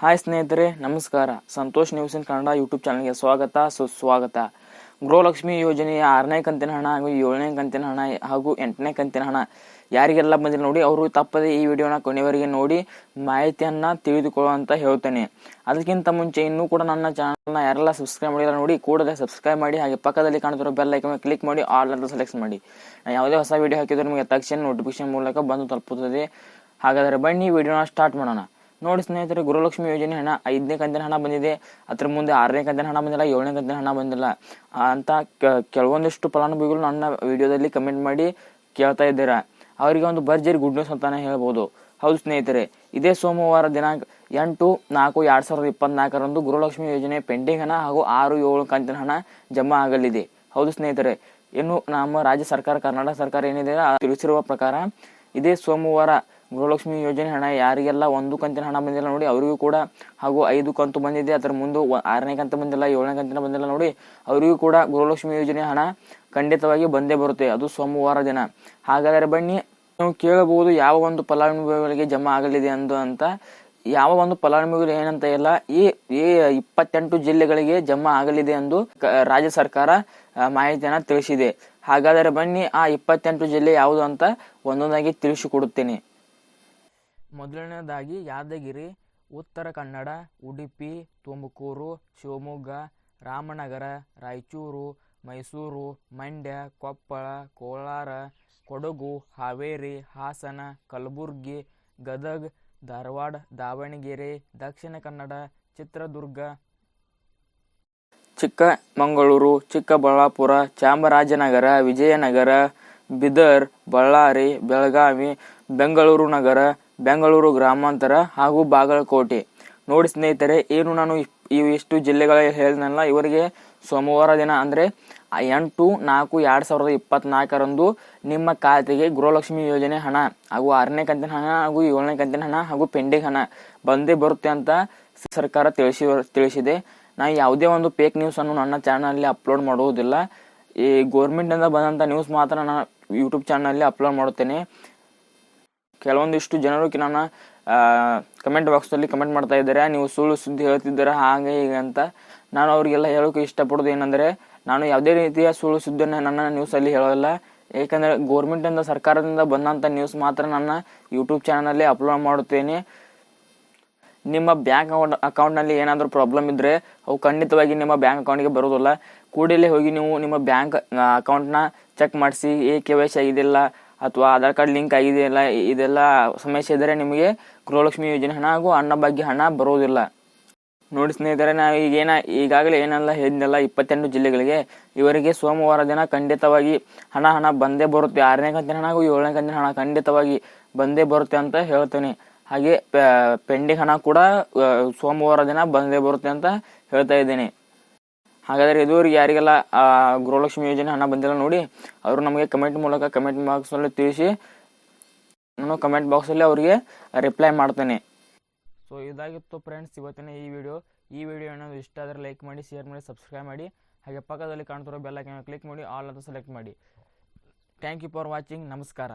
Hi ಸ್ನೇಹಿತರೆ, ನಮಸ್ಕಾರ. Santosh news in Kannada YouTube ಚಾನಲ್ಗೆ ಸ್ವಾಗತ. ಸುಸ್ವಾಗತ. ಗೃಹಲಕ್ಷ್ಮಿ ಯೋಜನೆಯ ಆರನೇ ಕಂತಿನ ಹಣ ಹಾಗೂ ಏಳನೇ ಕಂತಿನ ಹಣ ಹಾಗೂ ಎಂಟನೇ ಕಂತಿನ ಹಣ ಯಾರಿಗೆಲ್ಲ ಬಂದಿಲ್ಲ ನೋಡಿ, ಅವರು ತಪ್ಪದೆ ಈ ವಿಡಿಯೋನ ಕೊನೆಯವರೆಗೆ ನೋಡಿ ಮಾಹಿತಿಯನ್ನ ತಿಳಿದುಕೊಳ್ಳುವಂತ ಹೇಳ್ತೇನೆ. ಅದಕ್ಕಿಂತ ಮುಂಚೆ ಇನ್ನೂ ಕೂಡ ನನ್ನ ಚಾನಲ್ನ ಯಾರೆಲ್ಲ ಸಬ್ಸ್ಕ್ರೈಬ್ ಮಾಡಿಲ್ಲ ನೋಡಿ, ಕೂಡಲೇ ಸಬ್ಸ್ಕ್ರೈಬ್ ಮಾಡಿ, ಹಾಗೆ ಪಕ್ಕದಲ್ಲಿ ಕಾಣುತ್ತಿರೋ ಬೆಲ್ ಐಕನ್ ಕ್ಲಿಕ್ ಮಾಡಿ, ಆಲ್ ಅಂತ ಸೆಲೆಕ್ಟ್ ಮಾಡಿ. ಯಾವುದೇ ಹೊಸ ವಿಡಿಯೋ ಹಾಕಿದ್ರು ನಿಮಗೆ ತಕ್ಷಣ ನೋಟಿಫಿಕೇಶನ್ ಮೂಲಕ ಬಂದು ತಲುಪುತ್ತದೆ. ಹಾಗಾದರೆ ಬನ್ನಿ, ವಿಡಿಯೋನ ಸ್ಟಾರ್ಟ್ ಮಾಡೋಣ. ನೋಡಿ ಸ್ನೇಹಿತರೆ ಗೃಹಲಕ್ಷ್ಮಿ ಯೋಜನೆ ಹಣ, ಐದನೇ ಕಂತಿನ ಹಣ ಬಂದಿದೆ. ಅದ್ರ ಮುಂದೆ ಆರನೇ ಕಂತಿನ ಹಣ ಬಂದಿಲ್ಲ, ಏಳನೇ ಕಂತಿನ ಹಣ ಬಂದಿಲ್ಲ. ಅಂತ ಕೆಲವೊಂದಿಷ್ಟು ಫಲಾನುಭವಿಗಳು ನನ್ನ ವಿಡಿಯೋದಲ್ಲಿ ಕಮೆಂಟ್ ಮಾಡಿ ಕೇಳ್ತಾ ಇದ್ದೀರಾ. ಅವರಿಗೆ ಒಂದು ಭರ್ಜರಿ ಗುಡ್ ನ್ಯೂಸ್ ಅಂತಾನೆ ಹೇಳ್ಬೋದು. ಹೌದು ಸ್ನೇಹಿತರೆ, ಇದೇ ಸೋಮವಾರ ದಿನಾಂಕ ಎಂಟು, ನಾಲ್ಕು, ಎರಡ್ ಸಾವಿರದ ಇಪ್ಪತ್ನಾಲ್ಕರಂದು ಗೃಹಲಕ್ಷ್ಮಿ ಯೋಜನೆ ಪೆಂಡಿಂಗ್ ಹಣ ಹಾಗೂ ಆರು, ಏಳು ಕಂತಿನ ಹಣ ಜಮಾ ಆಗಲಿದೆ. ಹೌದು ಸ್ನೇಹಿತರೆ, ಇನ್ನು ನಮ್ಮ ರಾಜ್ಯ ಸರ್ಕಾರ, ಕರ್ನಾಟಕ ಸರ್ಕಾರ ಏನಿದೆ ತಿಳಿಸಿರುವ ಪ್ರಕಾರ ಇದೇ ಸೋಮವಾರ ಗೃಹಲಕ್ಷ್ಮಿ ಯೋಜನೆ ಹಣ ಯಾರಿಗೆಲ್ಲ ಒಂದು ಕಂತಿನ ಹಣ ಬಂದಿಲ್ಲ ನೋಡಿ ಅವರಿಗೂ ಕೂಡ, ಹಾಗೂ ಐದು ಕಂತು ಬಂದಿದೆ, ಅದರ ಮುಂದೆ ಆರನೇ ಕಂತು ಬಂದಿಲ್ಲ, ಏಳನೇ ಕಂತಿನ ಬಂದಿಲ್ಲ ನೋಡಿ ಅವರಿಗೂ ಕೂಡ ಗೃಹಲಕ್ಷ್ಮಿ ಯೋಜನೆ ಹಣ ಖಂಡಿತವಾಗಿ ಬಂದೇ ಬರುತ್ತೆ. ಅದು ಸೋಮವಾರ ದಿನ. ಹಾಗಾದರೆ ಬನ್ನಿ, ನೀವು ಕೇಳಬಹುದು ಯಾವ ಒಂದು ಫಲಾನುಭವಿಗಳಿಗೆ ಜಮಾ ಆಗಲಿದೆ ಅಂದು ಅಂತ. ಯಾವ ಒಂದು ಫಲಾನುಭವಿಗಳು ಏನಂತ ಇಲ್ಲ, ಈ ಇಪ್ಪತ್ತೆಂಟು ಜಿಲ್ಲೆಗಳಿಗೆ ಜಮಾ ಆಗಲಿದೆ ಎಂದು ರಾಜ್ಯ ಸರ್ಕಾರ ಮಾಹಿತಿಯನ್ನ ತಿಳಿಸಿದೆ. ಹಾಗಾದರೆ ಬನ್ನಿ, ಆ ಇಪ್ಪತ್ತೆಂಟು ಜಿಲ್ಲೆ ಯಾವುದು ಅಂತ ಒಂದೊಂದಾಗಿ ತಿಳಿಸಿಕೊಡುತ್ತೇನೆ. ಮೊದಲನೇದಾಗಿ ಯಾದಗಿರಿ, ಉತ್ತರ ಕನ್ನಡ, ಉಡುಪಿ, ತುಮಕೂರು, ಶಿವಮೊಗ್ಗ, ರಾಮನಗರ, ರಾಯಚೂರು, ಮೈಸೂರು, ಮಂಡ್ಯ, ಕೊಪ್ಪಳ, ಕೋಲಾರ, ಕೊಡಗು, ಹಾವೇರಿ, ಹಾಸನ, ಕಲಬುರ್ಗಿ, ಗದಗ, ಧಾರವಾಡ, ದಾವಣಗೆರೆ, ದಕ್ಷಿಣ ಕನ್ನಡ, ಚಿತ್ರದುರ್ಗ, ಚಿಕ್ಕಮಗಳೂರು, ಚಿಕ್ಕಬಳ್ಳಾಪುರ, ಚಾಮರಾಜನಗರ, ವಿಜಯನಗರ, ಬೀದರ್, ಬಳ್ಳಾರಿ, ಬೆಳಗಾವಿ, ಬೆಂಗಳೂರು ನಗರ ಬೆಂಗಳೂರು ಗ್ರಾಮಾಂತರ ಹಾಗೂ ಬಾಗಲಕೋಟೆ. ನೋಡಿ ಸ್ನೇಹಿತರೆ, ಏನು ನಾನು ಇವು ಎಷ್ಟು ಜಿಲ್ಲೆಗಳ ಹೇಳಿದ್ನಲ್ಲ, ಇವರಿಗೆ ಸೋಮವಾರ ದಿನ ಅಂದ್ರೆ ಎಂಟು ನಾಲ್ಕು ಎರಡು ಸಾವಿರದ ಇಪ್ಪತ್ನಾಲ್ಕರಂದು ನಿಮ್ಮ ಖಾತೆಗೆ ಗೃಹಲಕ್ಷ್ಮಿ ಯೋಜನೆ ಹಣ ಹಾಗೂ ಆರನೇ ಕಂತಿನ ಹಣ ಹಾಗೂ ಏಳನೇ ಕಂತಿನ ಹಣ ಹಾಗೂ ಪೆಂಡಿಂಗ್ ಹಣ ಬಂದೇ ಬರುತ್ತೆ ಅಂತ ಸರ್ಕಾರ ತಿಳಿಸಿ ತಿಳಿಸಿದೆ. ನಾ ಯಾವುದೇ ಒಂದು ಫೇಕ್ ನ್ಯೂಸ್ ಅನ್ನು ನನ್ನ ಚಾನಲಲ್ಲಿ ಅಪ್ಲೋಡ್ ಮಾಡುವುದಿಲ್ಲ. ಈ ಗೌರ್ಮೆಂಟಿಂದ ಬಂದಂಥ ನ್ಯೂಸ್ ಮಾತ್ರ ನಾನು ಯೂಟ್ಯೂಬ್ ಚಾನಲಲ್ಲಿ ಅಪ್ಲೋಡ್ ಮಾಡುತ್ತೇನೆ. ಕೆಲವೊಂದಿಷ್ಟು ಜನರು ನನ್ನ ಕಮೆಂಟ್ ಬಾಕ್ಸ್ನಲ್ಲಿ ಕಮೆಂಟ್ ಮಾಡ್ತಾ ಇದ್ದಾರೆ. ನೀವು ಸುಳ್ಳು ಸುದ್ದಿ ಹೇಳ್ತಿದ್ದೀರಾ, ಹಾಗೆ ಹೀಗೆ ಅಂತ ನಾನು ಅವರಿಗೆಲ್ಲ ಹೇಳೋಕೆ ಇಷ್ಟಪಡೋದು ಏನಂದರೆ, ನಾನು ಯಾವುದೇ ರೀತಿಯ ಸುಳ್ಳು ಸುದ್ದಿಯನ್ನು ನನ್ನ ನ್ಯೂಸಲ್ಲಿ ಹೇಳೋಲ್ಲ. ಏಕೆಂದರೆ ಗೌರ್ಮೆಂಟಿಂದ ಸರ್ಕಾರದಿಂದ ಬಂದಂಥ ನ್ಯೂಸ್ ಮಾತ್ರ ನನ್ನ ಯೂಟ್ಯೂಬ್ ಚಾನಲಲ್ಲಿ ಅಪ್ಲೋಡ್ ಮಾಡುತ್ತೇನೆ. ನಿಮ್ಮ ಬ್ಯಾಂಕ್ ಅಕೌಂಟ್ ಅಕೌಂಟ್ನಲ್ಲಿ ಏನಾದರೂ ಪ್ರಾಬ್ಲಮ್ ಇದ್ದರೆ ಅವು ಖಂಡಿತವಾಗಿ ನಿಮ್ಮ ಬ್ಯಾಂಕ್ ಅಕೌಂಟಿಗೆ ಬರೋದಿಲ್ಲ ಕೂಡಲೇ ಹೋಗಿ ನೀವು ನಿಮ್ಮ ಬ್ಯಾಂಕ್ ಅಕೌಂಟ್ನ ಚೆಕ್ ಮಾಡಿಸಿ, ಏ ಕೆ ವೈ ಸಿ ಆಗಿದೆಯಲ್ಲ ಅಥವಾ ಆಧಾರ್ ಕಾರ್ಡ್ ಲಿಂಕ್ ಆಗಿದೆಯಲ್ಲ ಇದೆಲ್ಲ ಸಮಸ್ಯೆ ಇದ್ದರೆ ನಿಮಗೆ ಗೃಹಲಕ್ಷ್ಮಿ ಯೋಜನೆ ಹಣ ಹಾಗೂ ಅನ್ನಭಾಗ್ಯ ಹಣ ಬರೋದಿಲ್ಲ. ನೋಡಿ ಸ್ನೇಹಿತರೆ, ನಾವು ಈಗೇನ ಈಗಾಗಲೇ ಏನೆಲ್ಲ ಹೇಳಿದ್ನೆಲ್ಲ, ಇಪ್ಪತ್ತೆಂಟು ಜಿಲ್ಲೆಗಳಿಗೆ, ಇವರಿಗೆ ಸೋಮವಾರ ದಿನ ಖಂಡಿತವಾಗಿ ಹಣ ಹಣ ಬಂದೇ ಬರುತ್ತೆ. ಆರನೇ ಕಂತಿನ ಹಣ ಹಾಗೂ ಏಳನೇ ಕಂತಿನ ಹಣ ಖಂಡಿತವಾಗಿ ಬಂದೇ ಬರುತ್ತೆ ಅಂತ ಹೇಳ್ತೇನೆ. ಹಾಗೆ ಪೆಂಡಿಂಗ್ ಹಣ ಕೂಡ ಸೋಮವಾರ ದಿನ ಬಂದೇ ಬರುತ್ತೆ ಅಂತ ಹೇಳ್ತಾ ಇದ್ದೇನೆ. ಹಾಗಾದ್ರೆ ಇದುವರೆಗೆ ಯಾರಿಗೆಲ್ಲ ಗೃಹಲಕ್ಷ್ಮಿ ಯೋಜನೆ ಹಣ ಬಂದಿಲ್ಲ ನೋಡಿ, ಅವರು ನಮಗೆ ಕಮೆಂಟ್ ಮೂಲಕ ಕಮೆಂಟ್ ಬಾಕ್ಸಲ್ಲಿ ತಿಳಿಸಿ, ನಾನು ಕಮೆಂಟ್ ಬಾಕ್ಸಲ್ಲಿ ಅವರಿಗೆ ರಿಪ್ಲೈ ಮಾಡ್ತೇನೆ. ಸೊ ಇದಾಗಿತ್ತು ಫ್ರೆಂಡ್ಸ್ ಇವತ್ತಿನ ಈ ವಿಡಿಯೋ ಈ ವಿಡಿಯೋ ಏನಾದರೂ ಇಷ್ಟ ಆದರೆ ಲೈಕ್ ಮಾಡಿ ಶೇರ್ ಮಾಡಿ ಸಬ್ಸ್ಕ್ರೈಬ್ ಮಾಡಿ. ಹಾಗೆ ಪಕ್ಕದಲ್ಲಿ ಕಾಣ್ತಿರೋ ಬೆಲ್ಲ ಕ್ಲಿಕ್ ಮಾಡಿ ಆಲ್ ಅಂತ ಸೆಲೆಕ್ಟ್ ಮಾಡಿ. ಥ್ಯಾಂಕ್ ಯು ಫಾರ್ ವಾಚಿಂಗ್ ನಮಸ್ಕಾರ.